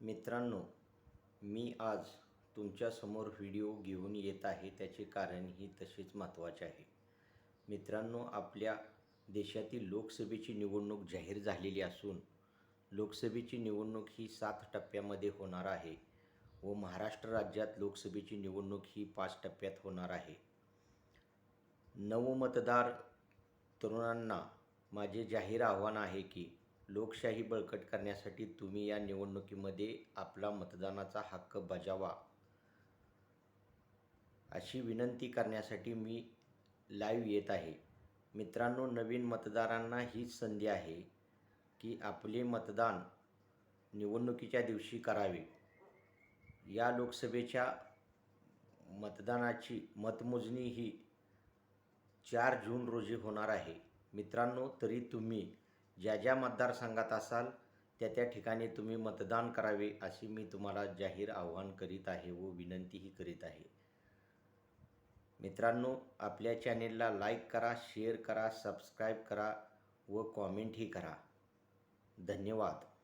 मित्रांनो मी आज तुमच्यासमोर व्हिडिओ घेऊन येत आहे. त्याचे कारणही तसेच महत्त्वाचे आहे. मित्रांनो आपल्या देशातील लोकसभेची निवडणूक जाहीर झालेली असून लोकसभेची निवडणूक ही सात टप्प्यामध्ये होणार आहे व महाराष्ट्र राज्यात लोकसभेची निवडणूक ही पाच टप्प्यात होणार आहे. नवमतदार तरुणांना माझे जाहीर आव्हान आहे की लोकशाही बळकट करण्यासाठी तुम्ही या निवडणुकीमध्ये आपला मतदानाचा हक्क बजावा. अशी विनंती करण्यासाठी मी लाईव्ह येत आहे. मित्रांनो नवीन मतदारांना हीच संधी आहे की आपले मतदान निवडणुकीच्या दिवशी करावे. या लोकसभेच्या मतदानाची मतमोजणी ही चार जून रोजी होणार आहे. मित्रांनो तरी तुम्ही ज्या ज्या मतदारसंघात असाल त्या त्या ठिकाणी तुम्ही मतदान करावे अशी मी तुम्हाला जाहीर आव्हान करीत आहे व विनंतीही करीत आहे. मित्रांनो आपल्या चॅनेलला लाईक करा शेअर करा सबस्क्राईब करा व कॉमेंटही करा. धन्यवाद.